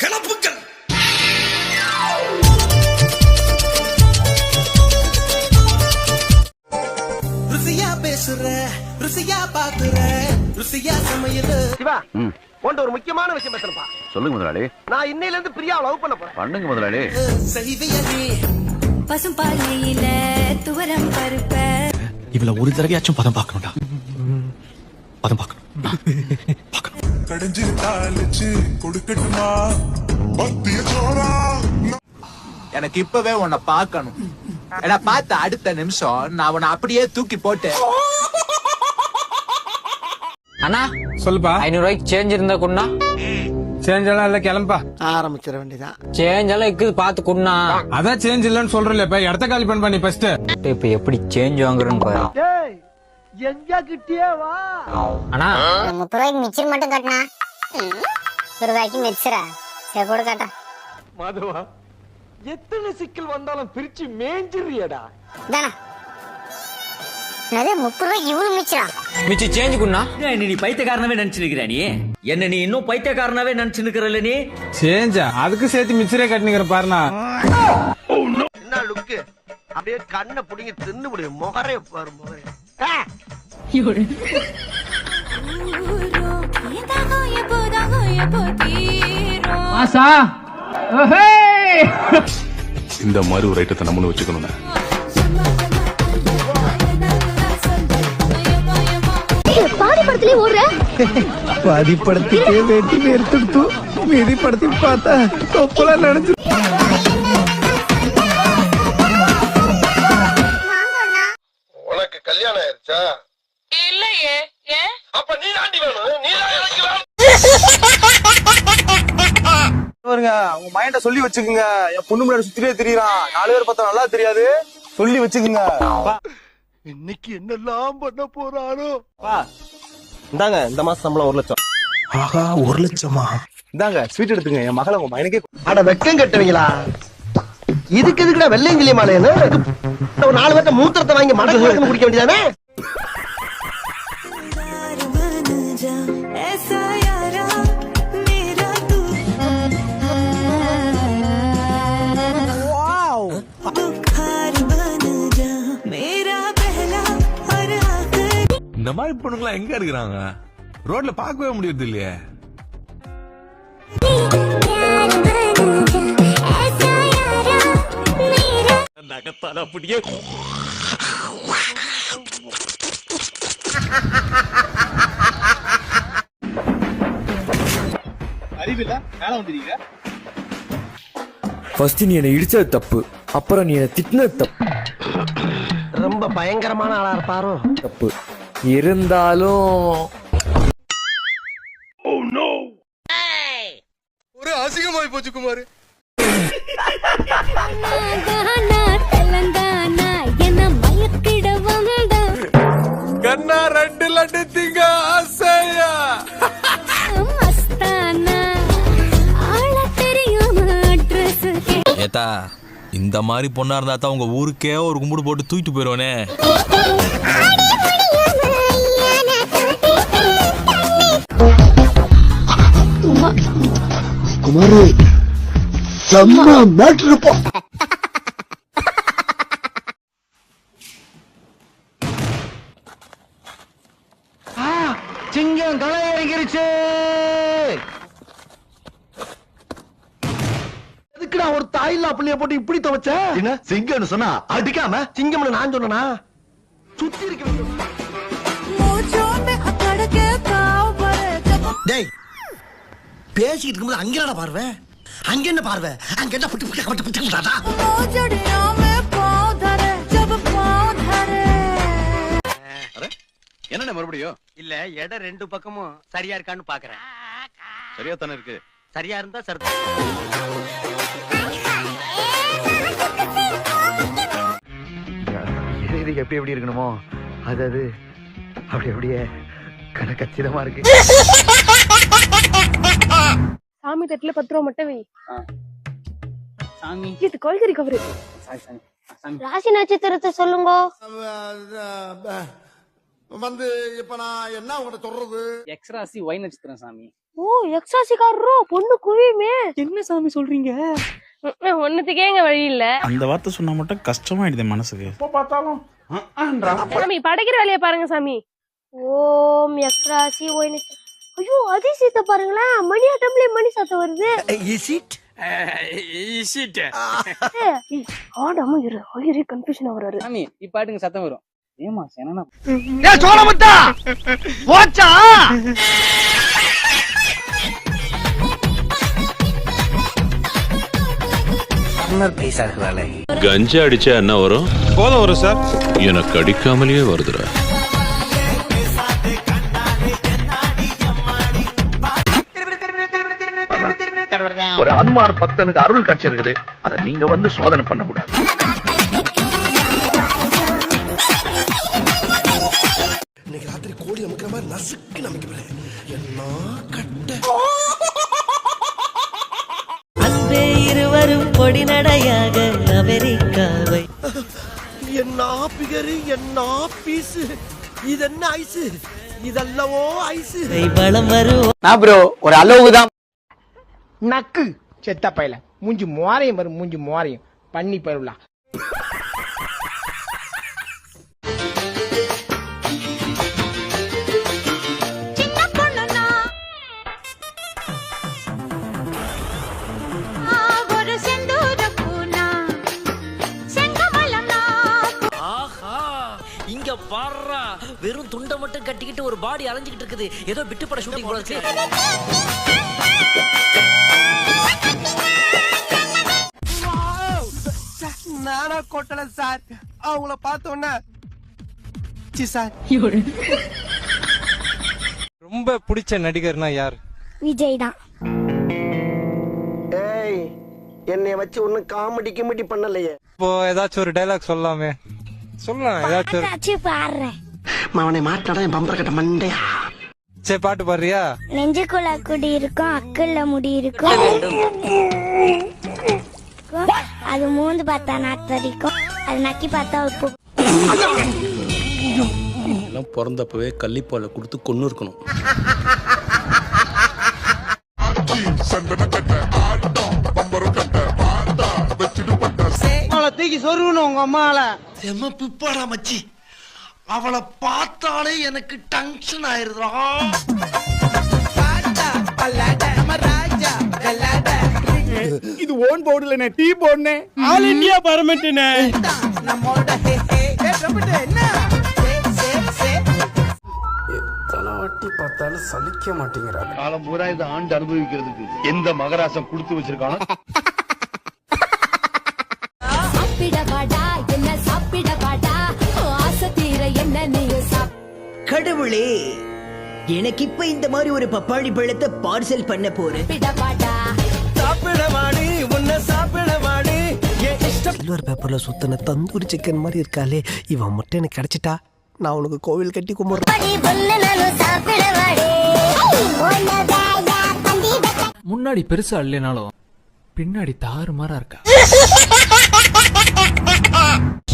கிளப்புக்கள் ருசியா பேசுற ருசியா பாக்குற ருசியா சமையல். சிவா உன்ட்ட ஒரு முக்கியமான விஷயம் பேசணும்பா. சொல்லுங்க முதலாளி. நான் இன்னையில இருந்து பிரியா லவ் பண்ண போறேன். பண்ணுங்க முதலாளி. செய்தியா நீ? பசும்பாலையில துவரம் பருப்ப. இவள ஒரு தடவையாச்சும் பதம் பார்க்கணும்டா. பதம் பார்க்கணும். கடைஞ்சு தாளிச்சு கொடுக்கட்டுமா? பத்திய சோறா? எனக்கு இப்பவே உன்னை பார்க்கணும். ஏன்னா பார்த்த அடுத்த நிமிஷம் நான் உன்னை அப்படியே தூக்கி போட்டு அண்ணா சொல்லுப்பா. ஐநூறு ரூபாய்க்கு சேஞ்ச் இருந்தா குண்ணா? சேஞ்ச் எல்லாம் இல்ல கிளம்பா ஆரம்பிச்சிட வேண்டியதான் சேஞ்ச் எல்லாம் இருக்குது பாத்து குண்ணா. அதான் சேஞ்ச் இல்லன்னு சொல்றல இப்ப இடத்த காலி பண்ண நீ ஃபர்ஸ்ட் இப்ப எப்படி சேஞ்ச் வாங்குறேன்னு எங்க கிட்டியே வா. அண்ணா. முப்பது ரூபாய்க்கு மிச்சர் மட்டும் கட்டினா? ரூபாய்க்கு மிச்சரா? சரி கூட காட்டுறேன். மாதவா எத்தனை சிக்கல் வந்தாலும் பிரிச்சு மேஞ்சிரியடா தானே என்னது முப்பது இவ்வளவு மிச்சரா? மிச்சி சேஞ்ச் குண்ணா? நீ பைத்தியக்காரனாவே நினைச்சு நீ? என்ன நீ இன்னும் பைத்தியக்காரனாவே நினைச்சு நிக்கிறல்ல நீ சேஞ்சா அதுக்கு சேர்த்து மிச்சரே கட்டினுக்கிற பாருண்ணா. என்ன லுக்கு அப்படியே கண்ணை புடிங்கி தின்னு முடியும் முகரே பாரு முகரே. ஆ! இந்த மாதிரி ஒரு ஐட்டத்தை நம்மளும் வச்சுக்கணும்னா. பாடி படத்துலயே ஓடுற. பாதி படத்துக்கே வெட்டி எடுத்துடுத்து மீதி படத்துக்கு பார்த்தா தொப்பலாம் நடந்து உங்க மைண்ட சொல்லி வச்சுக்குங்க. என் பொண்ணு முன்னாடி சுத்திலே தெரியறான். நாலு பேர் பார்த்தா நல்லா தெரியாது. சொல்லி வச்சுக்குங்க. இன்னைக்கு என்னெல்லாம் பண்ண போறானோ? இந்தாங்க இந்த மாசம் சம்பளம் ஒரு லட்சம். ஆகா ஒரு லட்சமா? இந்தாங்க ஸ்வீட் எடுத்துங்க. என் மகளை உங்க மைனுக்கே அட வெக்கம் கட்டுவீங்களா? இதுக்கு எதுக்குடா வெள்ளையங்கிலி மாலைன்னு ஒரு நாலு பேர்த்த மூத்திரத்தை வாங்கி மடக்கு குடிக்க வேண்டியதானே? இந்த மாதிரி பொண்ணுங்களா எங்க இருக்கிறாங்க? ரோட்ல பார்க்கவே முடியறது இல்லையே நகத்தால் அப்படியே அறிவில்ல மேல வந்துருக்கீங்க ஃபர்ஸ்ட் நீ என்னை இடிச்சது தப்பு. அப்புறம் நீ என்னை திட்டினது தப்பு. ரொம்ப பயங்கரமான ஆளா இருப்பாரோ? தப்பு. இருந்தாலும் ஒரு அசிங்கமாய் போச்சு குமார். கண்ணா ரெண்டு லட்டு திங்க அட்ரஸ் ஏத்தா இந்த மாதிரி பொண்ணா இருந்தா தான் உங்க ஊருக்கே ஒரு கும்பிடு போட்டு தூக்கிட்டு குமாரு செம்ம மேட்ரு போ. சிங்கம் களை இறங்கிருச்சு எதுக்குடா ஒரு தாயில்லா பிள்ளைய போட்டு இப்படி துவைச்ச? என்ன? சிங்கம்னு சொன்னா அடிக்காம? சிங்கம்னு நான் சொன்னா சுத்தி இருக்க டேய் பேசிக்கிட்டு இருக்கும்போது அங்கே என்ன பார்வை? அங்கே என்ன பார்வை? அங்கே என்ன புட்டு புட்டு புட்டு புட்டு புட்டாடா? என்ன மறுபடியும்? இல்ல இடம் ரெண்டு பக்கமும் சரியா இருக்கான்னு பாக்குறேன். சரியா தானே இருக்கு. சரியா இருந்தா சரி. இது எப்படி எப்படி இருக்கணுமோ அது அது அப்படி அப்படியே கணக்கச்சிதமா இருக்கு. சாமி தட்டுல பத்து ரூபா மட்டும் வை. இது கொள்கறி கவரு. ராசி நட்சத்திரத்தை சொல்லுங்க. வந்து இப்ப நான் என்ன உங்கள்ட்ட சொல்றது? எக்ஸ்ராசி ஒய் நட்சத்திரம் சாமி. ஓ எக்ஸாசிக்காரரோ பொண்ணு குவியுமே. என்ன சாமி சொல்றீங்க? ஒன்னுத்துக்கேங்க வழி இல்ல. அந்த வார்த்தை சொன்னா மட்டும் கஷ்டமாயிடுது மனசுக்கு. சாமி படைக்கிற வேலையை பாருங்க சாமி. ஓம் எக்ஸாசி ஓய்னு ஐயோ அதிசயத்தை பாருங்களேன் மணி ஆட்டம்ல மணி சத்தம் வருது. இஸ் இட் ஆடாம இரு ஐயரே கன்ஃபியூஷன் ஆகுறாரு. சாமி இப்ப பாட்டுங்க சத்தம் வரும். ஏமா சேனா ஏ சோழமுத்தா போச்சா? பைசா இருக்கிறாளே கஞ்சா அடிச்சா என்ன வரும்? போதும் வரும் சார். எனக்கு அடிக்காமலேயே வருதுடா. அனுமார் பக்தனுக்கு அருள் காட்சி இருக்குது அதை நீங்க வந்து சோதனை பண்ண கூடாது இன்னைக்கு ராத்திரி கோழி நமக்கிற மாதிரி நசுக்கு நமக்கு என்ன கட்ட? அன்பே இருவரும் பொடி நடையாக அமெரிக்காவை. என்ன பிகரு என்ன பீஸு? இது என்ன ஐஸு? இதல்லவோ ஐஸு? பலம் வரும் நான் ப்ரோ ஒரு அளவுக்கு தான் நக்கு. செத்த பையல. மூஞ்சி மோரையும் வரும் மூஞ்சி மோரையும். பண்ணி பருவலா ஆஹா இங்க பாடுறா வெறும் துண்டை மட்டும் கட்டிக்கிட்டு ஒரு பாடி அலைஞ்சுக்கிட்டு இருக்குது. ஏதோ விட்டு பட ஷூட்டிங் போல இருக்கு. நானா கொட்டல சார். அவங்கள பார்த்த உடனே சி சார். ரொம்ப பிடிச்ச நடிகர்னா யார்? விஜய் தான் ஏய் என்னை வச்சு ஒன்னும் காமெடி கிமெடி பண்ணலையே. இப்போ ஏதாச்சும் ஒரு டைலாக் சொல்லலாமே. சொல்லலாம் ஏதாச்சும் ஒரு பாடுறேன். அவனை மாட்டாடா என் பம்பர கட்ட மண்டையா சரி பாட்டு பாடுறியா? நெஞ்சுக்குள்ள குடி இருக்கும் அக்கல்ல முடி இருக்கும். அது மூந்து பார்த்தா நாத்து அடிக்கும் அது நக்கி பார்த்தா உப்பு எல்லாம் பிறந்தப்பவே கள்ளிப்பாலை கொடுத்து கொன்னு இருக்கணும் தூக்கி சொருகணும் உங்க அம்மால செம பிப்பாடா மச்சி. அவளை பார்த்தாலே எனக்கு டென்ஷன் ஆயிருதுடா. இது ஓன் போர்டுல டீ போடுனே ஆல் இந்தியா பரமட்டுனே எத்தனை வாட்டி பார்த்தாலும் சலிக்க மாட்டேங்கிறாங்க. காலம் பூரா இதை ஆண்டு அனுபவிக்கிறதுக்கு எந்த மகராசம் கொடுத்து வச்சிருக்கானோ? கடவுளே எனக்கு இப்ப இந்த மாதிரி ஒரு பப்பாளி பழத்தை பார்சல் பண்ண போறேன். சாப்பிடவாடா உன்னை சாப்பிடவாடி சில்வர் பேப்பர்ல சுத்தின தந்தூரி சிக்கன் மாதிரி இருக்காளே இவன் மட்டும் எனக்கு கிடைச்சிட்டா நான் உனக்கு கோவில் கட்டி கும்பிடுறேன். முன்னாடி பெருசா இல்லைனாலும் பின்னாடி தாறுமாறா இருக்கா?